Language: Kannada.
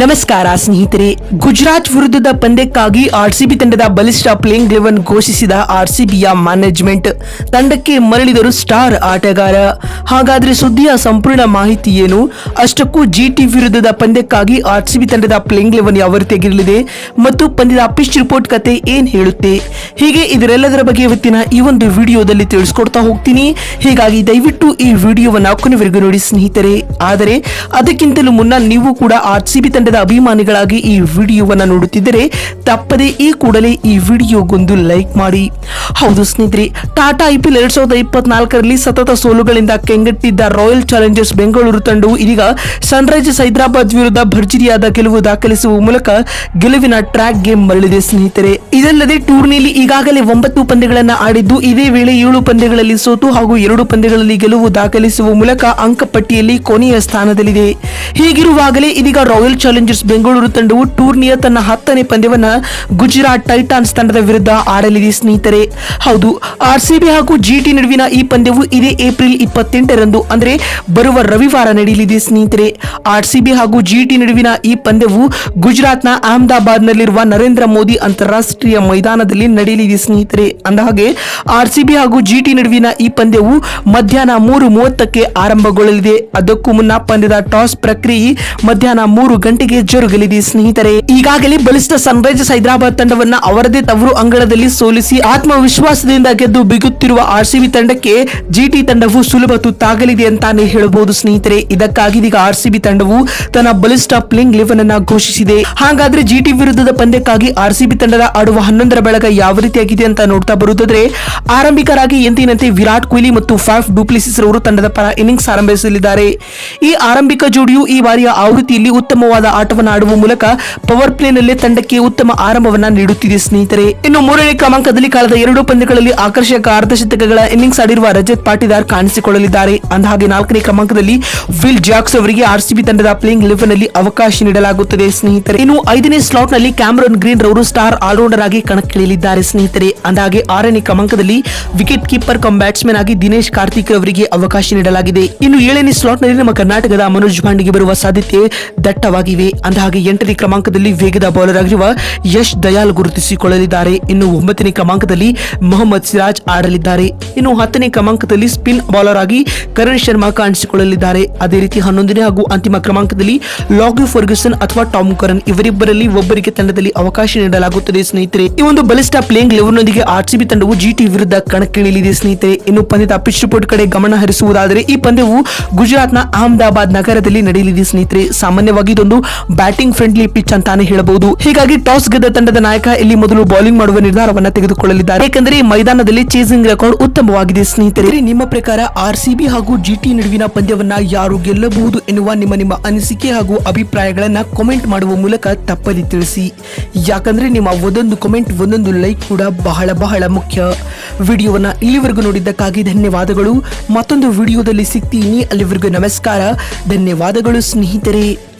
ನಮಸ್ಕಾರ ಸ್ನೇಹಿತರೆ, ಗುಜರಾತ್ ವಿರುದ್ಧದ ಪಂದ್ಯಕ್ಕಾಗಿ ಆರ್ಸಿಬಿ ತಂಡದ ಬಲಿಷ್ಠ ಪ್ಲೇಯಿಂಗ್ ಲೆವೆನ್ ಘೋಷಿಸಿದ ಆರ್ಸಿಬಿಯ ಮ್ಯಾನೇಜ್ಮೆಂಟ್ ತಂಡಕ್ಕೆ ಮರಳಿದರು ಸ್ಟಾರ್ ಆಟಗಾರ. ಹಾಗಾದ್ರೆ ಸುದ್ದಿಯ ಸಂಪೂರ್ಣ ಮಾಹಿತಿ ಏನು? ಅಷ್ಟಕ್ಕೂ ಜಿಟಿ ವಿರುದ್ಧದ ಪಂದ್ಯಕ್ಕಾಗಿ ಆರ್ಸಿಬಿ ತಂಡದ ಪ್ಲೇಯಿಂಗ್ ಲೆವೆನ್ ಯಾವ ರೀತಿಯಾಗಿರಲಿದೆ ಮತ್ತು ಪಂದ್ಯದ ಪಿಚ್ ರಿಪೋರ್ಟ್ ಕತೆ ಏನು ಹೇಳುತ್ತೆ? ಹೀಗೆ ಇದರೆಲ್ಲದರ ಬಗ್ಗೆ ಇವತ್ತಿನ ಈ ಒಂದು ವಿಡಿಯೋದಲ್ಲಿ ತಿಳಿಸ್ಕೊಡ್ತಾ ಹೋಗ್ತೀನಿ. ಹೀಗಾಗಿ ದಯವಿಟ್ಟು ಈ ವಿಡಿಯೋವನ್ನು ಕೊನೆವರೆಗೂ ನೋಡಿ ಸ್ನೇಹಿತರೆ. ಆದರೆ, ಅದಕ್ಕಿಂತಲೂ ಮುನ್ನ ನೀವು ಕೂಡ ಆರ್ ಸಿ ತಂಡದ ಅಭಿಮಾನಿಗಳಾಗಿ ಈ ವಿಡಿಯೋವನ್ನು ನೋಡುತ್ತಿದ್ದರೆ, ತಪ್ಪದೇ ಈ ಕೂಡಲೇ ಈ ವಿಡಿಯೋಗೊಂದು ಲೈಕ್ ಮಾಡಿ. ಹೌದು ಸ್ನೇಹಿತರೆ, ಟಾಟಾ ಐ ಪಿ ಎಲ್ ಎರಡ್ ಸಾವಿರದ ಇಪ್ಪತ್ನಾಲ್ಕರಲ್ಲಿ ಸತತ ಸೋಲುಗಳಿಂದ ಕೆಂಗೆಟ್ಟಿದ್ದ ರಾಯಲ್ ಚಾಲೆಂಜರ್ಸ್ ಬೆಂಗಳೂರು ತಂಡವು ಇದೀಗ ಸನ್ರೈಸರ್ಸ್ ಹೈದರಾಬಾದ್ ವಿರುದ್ಧ ಭರ್ಜರಿಯಾದ ಗೆಲುವು ದಾಖಲಿಸುವ ಮೂಲಕ ಗೆಲುವಿನ ಟ್ರ್ಯಾಕ್ ಗೇಮ್ ಮರಳಿದೆ ಸ್ನೇಹಿತರೆ. ಇದಲ್ಲದೆ ಟೂರ್ನಿಯಲ್ಲಿ ಈಗಾಗಲೇ ಒಂಬತ್ತು ಪಂದ್ಯಗಳನ್ನ ಆಡಿದ್ದು ಇದೇ ವೇಳೆ ಏಳು ಪಂದ್ಯಗಳಲ್ಲಿ ಸೋತು ಹಾಗೂ ಎರಡು ಪಂದ್ಯಗಳಲ್ಲಿ ಗೆಲುವು ದಾಖಲಿಸುವ ಮೂಲಕ ಅಂಕಪಟ್ಟಿಯಲ್ಲಿ ಕೊನೆಯ ಸ್ಥಾನದಲ್ಲಿದೆ. ಹೀಗಿರುವಾಗಲೇ ಇದೀಗ ರಾಯಲ್ ಚಾಲೆಂಜರ್ಸ್ ಬೆಂಗಳೂರು ತಂಡವು ಟೂರ್ನಿಯ ತನ್ನ ಹತ್ತನೇ ಪಂದ್ಯವನ್ನು ಗುಜರಾತ್ ಟೈಟಾನ್ಸ್ ತಂಡದ ವಿರುದ್ಧ ಆಡಲಿದೆ ಸ್ನೇಹಿತರೆ. ಹೌದು, ಆರ್ಸಿಬಿ ಹಾಗೂ ಜಿಟಿ ನಡುವಿನ ಈ ಪಂದ್ಯವು ಇದೇ ಏಪ್ರಿಲ್ ಇಪ್ಪತ್ತೆಂಟರಂದು, ಅಂದ್ರೆ ಬರುವ ರವಿವಾರ ನಡೆಯಲಿದೆ ಸ್ನೇಹಿತರೆ. ಆರ್ಸಿಬಿ ಹಾಗೂ ಜಿಟಿ ನಡುವಿನ ಈ ಪಂದ್ಯವು ಗುಜರಾತ್ನ ಅಹಮದಾಬಾದ್ನಲ್ಲಿರುವ ನರೇಂದ್ರ ಮೋದಿ ಅಂತಾರಾಷ್ಟ್ರೀಯ ಮೈದಾನದಲ್ಲಿ ನಡೆಯಲಿದೆ. ಸ್ನೇಹಿತರೆ, ಅಂದಹಾಗೆ ಆರ್ಸಿಬಿ ಹಾಗೂ ಜಿಟಿ ನಡುವಿನ ಈ ಪಂದ್ಯವು ಮಧ್ಯಾಹ್ನ ಮೂರು ಮೂವತ್ತಕ್ಕೆ ಆರಂಭಗೊಳ್ಳಲಿದೆ. ಅದಕ್ಕೂ ಮುನ್ನ ಪಂದ್ಯದ ಟಾಸ್ ಪ್ರಕ್ರಿಯೆ ಮಧ್ಯಾಹ್ನ ಮೂರು ಗಂಟೆಗೆ ಜರುಗಲಿದೆ ಸ್ನೇಹಿತರೆ. ಈಗಾಗಲೇ ಬಲಿಷ್ಠ ಸನ್ರೈಸರ್ಸ್ ಹೈದರಾಬಾದ್ ತಂಡವನ್ನ ಅವರದೇ ತವರು ಅಂಗಳದಲ್ಲಿ ಸೋಲಿಸಿ ಆತ್ಮವಿಶ್ವಾಸದಿಂದ ಗೆದ್ದು ಬಿಗುತ್ತಿರುವ ಆರ್ಸಿಬಿ ತಂಡಕ್ಕೆ ಜಿಟಿ ತಂಡವು ಸುಲಭ ತುತ್ತಾಗಲಿದೆ ಅಂತಾನೆ ಹೇಳಬಹುದು ಸ್ನೇಹಿತರೆ. ಇದಕ್ಕಾಗಿ ಇದೀಗ ಆರ್ಸಿಬಿ ತಂಡವು ತನ್ನ ಬಲಿಷ್ಠ ಪ್ಲೇಯಿಂಗ್ ಲೆವೆನ್ ಅನ್ನ ಘೋಷಿಸಿದೆ. ಹಾಗಾದ್ರೆ ಜಿಟಿ ವಿರುದ್ಧದ ಪಂದ್ಯಕ್ಕಾಗಿ ಆರ್ಸಿಬಿ ತಂಡದ ಆಡುವ ಹನ್ನೊಂದರ ಬೆಳಗ ಯಾವ ರೀತಿಯಾಗಿದೆ ಅಂತ ನೋಡ್ತಾ ಬರುವುದಾದ್ರೆ, ಆರಂಭಿಕರಾಗಿ ಎಂದಿನಂತೆ ವಿರಾಟ್ ಕೊಹ್ಲಿ ಮತ್ತು ಫಾಫ್ ಡೂಪ್ಲಿಸಿಸ್ ರವರು ತಂಡದ ಪರ ಇನ್ನಿಂಗ್ಸ್ ಆರಂಭಿಸಲಿದ್ದಾರೆ. ಈ ಆರಂಭಿಕ ಜೋಡಿಯು ಈ ಬಾರಿಯ ಆವೃತ್ತಿಯಲ್ಲಿ ಉತ್ತಮವಾದ ಆಟವನ್ನು ಆಡುವ ಮೂಲಕ ಪವರ್ ಪ್ಲೇನಲ್ಲೇ ತಂಡಕ್ಕೆ ಉತ್ತಮ ಆರಂಭವನ್ನ ನೀಡುತ್ತಿದೆ ಸ್ನೇಹಿತರೆ. ಇನ್ನು ಮೂರನೇ ಕ್ರಮಾಂಕದಲ್ಲಿ ಕಳೆದ ಎರಡು ಪಂದ್ಯಗಳಲ್ಲಿ ಆಕರ್ಷಕ ಅರ್ಧಶತಕಗಳ ಇನ್ನಿಂಗ್ಸ್ ಆಡಿರುವ ರಜತ್ ಪಾಟಿದಾರ್ ಕಾಣಿಸಿಕೊಳ್ಳಲಿದ್ದಾರೆ. ಅಂದಹಾಗೆ ನಾಲ್ಕನೇ ಕ್ರಮಾಂಕದಲ್ಲಿ ವಿಲ್ ಜಾಕ್ಸ್ ಅವರಿಗೆ ಆರ್ಸಿಬಿ ತಂಡದ ಪ್ಲೇಯಿಂಗ್ ಲೆವೆನ್ ಅಲ್ಲಿ ಅವಕಾಶ ನೀಡಲಾಗುತ್ತದೆ ಸ್ನೇಹಿತರೆ. ಇನ್ನು ಐದನೇ ಸ್ಲಾಟ್ನಲ್ಲಿ ಕ್ಯಾಮರನ್ ಗ್ರೀನ್ ರವರು ಸ್ಟಾರ್ ಆಲ್ರೌಂಡರ್ ಆಗಿ ಕಣಕ್ಕಿಳಿಯಲಿದ್ದಾರೆ ಸ್ನೇಹಿತರೆ, ಅಂದಾಗೆ ಆರನೇ ಕ್ರಮಾಂಕದಲ್ಲಿ ವಿಕೆಟ್ ಕೀಪರ್ ಕಮ್ ಬ್ಯಾಟ್ಸ್ಮನ್ ಆಗಿ ದಿನೇಶ್ ಕಾರ್ತಿಕ್ ಅವರಿಗೆ ಅವಕಾಶ ನೀಡಲಾಗಿದೆ. ಇನ್ನು ಏಳನೇ ಸ್ಲಾಟ್ನಲ್ಲಿ ನಮ್ಮ ಕರ್ನಾಟಕದ ಮನೋಜ್ ಪಾಂಡೆಗೆ ಬರುವ ಸಾಧ್ಯತೆ ದಟ್ಟವಾಗಿವೆ. ಅಂದಹಾಗೆ ಎಂಟನೇ ಕ್ರಮಾಂಕದಲ್ಲಿ ವೇಗದ ಬೌಲರ್ ಆಗಿರುವ ಯಶ್ ದಯಾಲ್ ಗುರುತಿಸಿಕೊಳ್ಳಲಿದ್ದಾರೆ. ಇನ್ನು ಒಂಬತ್ತನೇ ಕ್ರಮಾಂಕದಲ್ಲಿ ಮೊಹಮ್ಮದ್ ಸಿರಾಜ್ ಆಡಲಿದ್ದಾರೆ. ಇನ್ನು ಹತ್ತನೇ ಕ್ರಮಾಂಕದಲ್ಲಿ ಸ್ಪಿನ್ ಬೌಲರ್ ಆಗಿ ಕರಣ್ ಶರ್ಮಾ ಕಾಣಿಸಿಕೊಳ್ಳಲಿದ್ದಾರೆ. ಅದೇ ರೀತಿ ಹನ್ನೊಂದನೇ ಹಾಗೂ ಅಂತಿಮ ಕ್ರಮಾಂಕದಲ್ಲಿ ಲಾಗಿ ಫರ್ಗ್ಯೂಸನ್ ಅಥವಾ ಟಾಮ್ ಕರನ್ ಇವರಿಬ್ಬರಲ್ಲಿ ಒಬ್ಬರಿಗೆ ತಂಡದಲ್ಲಿ ಅವಕಾಶ ನೀಡಲಾಗುತ್ತದೆ ಸ್ನೇಹಿತರೆ. ಈ ಒಂದು ಬಲಿಷ್ಠ ಪ್ಲೇಯಿಂಗ್ ಲೆವೆನ್ನೊಂದಿಗೆ ಆರ್ಸಿಬಿ ತಂಡವು ಜಿಟಿ ವಿರುದ್ಧ ಕಣಕ್ಕಿಳಿಯಲಿದೆ. ಸ್ನೇಹಿತರೆ, ಇನ್ನು ಪಂದ್ಯದ ಪಿಚ್ ರಿಪೋರ್ಟ್ ಕಡೆ ಗಮನ ಹರಿಸುವುದಾದರೆ, ಈ ಪಂದ್ಯವು ಗುಜರಾತ್ನ ಅಹಮದಾಬಾದ್ ನಗರದಲ್ಲಿ ನಡೆಯಲಿದೆ. ಸ್ನೇಹಿತರೆ, ಸಾಮಾನ್ಯವಾಗಿ ಇದೊಂದು ಬ್ಯಾಟಿಂಗ್ ಫ್ರೆಂಡ್ಲಿ ಪಿಚ್ ಅಂತಾನೆ ಹೇಳಬಹುದು. ಹೀಗಾಗಿ ಟಾಸ್ ಗೆದ್ದ ತಂಡದ ನಾಯಕ ಇಲ್ಲಿ ಮೊದಲು ಬೌಲಿಂಗ್ ಮಾಡುವ ನಿರ್ಧಾರವನ್ನು ತೆಗೆದುಕೊಳ್ಳಲಿದ್ದಾರೆ. ಏಕೆಂದರೆ ಮೈದಾನದಲ್ಲಿ ಚೇಸಿಂಗ್ ರೆಕಾರ್ಡ್ ಉತ್ತಮವಾಗಿದೆ. ಸ್ನೇಹಿತರೆ, ನಿಮ್ಮ ಪ್ರಕಾರ ಆರ್ಸಿಬಿ ಹಾಗೂ ಜಿಟಿ ನಡುವಿನ ಪಂದ್ಯವನ್ನ ಯಾರು ಗೆಲ್ಲಬಹುದು ಎನ್ನುವ ನಿಮ್ಮ ನಿಮ್ಮ ಅನಿಸಿಕೆ ಹಾಗೂ ಅಭಿಪ್ರಾಯಗಳನ್ನ ಕಾಮೆಂಟ್ ಮಾಡುವ ಮೂಲಕ ತಪ್ಪದೆ ತಿಳಿಸಿ. ಯಾಕಂದ್ರೆ, ನಿಮ್ಮ ಒಂದೊಂದು ಕಾಮೆಂಟ್ ಒಂದೊಂದು ಲೈಕ್ ಕೂಡ ಬಹಳ ಬಹಳ ಮುಖ್ಯ. ವಿಡಿಯೋವನ್ನ ಇಲ್ಲಿವರೆಗೂ ನೋಡಿದ್ದಕ್ಕಾಗಿ ಧನ್ಯವಾದಗಳು. ಮತ್ತೊಂದು ವಿಡಿಯೋದಲ್ಲಿ ಸಿಗ್ತೀನಿ. ಅಲ್ಲಿವರೆಗೂ ನಮಸ್ಕಾರ. ಧನ್ಯವಾದಗಳು ಸ್ನೇಹಿತರೆ.